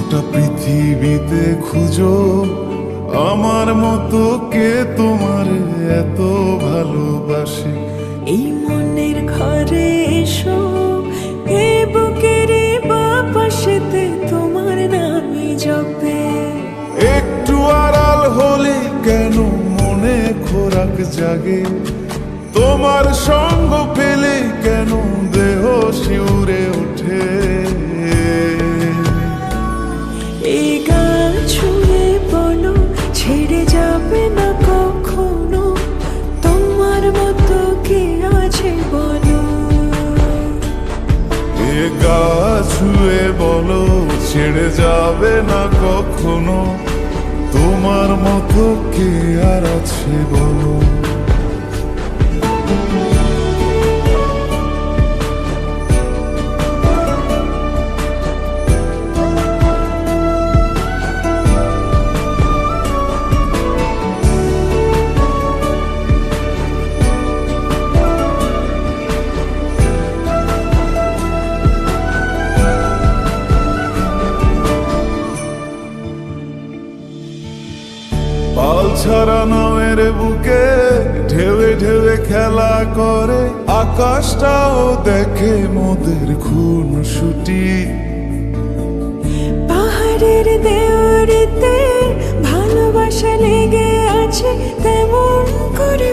গোটা পৃথিবীতে খুঁজো। আমার মতো কে তোমার এত ভালোবাসে? এই মনের ঘরে এসো এই বুকের বাপাশেতে তোমার নামই জপে। একটু আড়াল হলে কেন মনে খোরাক জাগে? তোমার সঙ্গ পেলে কেন ছেড়ে যাবে না কখনো? তোমার মতো কে আছে বলো? এ গা বলো, ছেড়ে যাবে না কখনো? তোমার মতো কে আর আছে বলো? ছাড়া নামের বুকে ঢেউে ঢেউে খেলা করে। আকাশটাও দেখে মোদের খুন ছুটি পাহাড়ের দেওয়ারিতে ভালোবাসা লেগে আছে, তেমন করে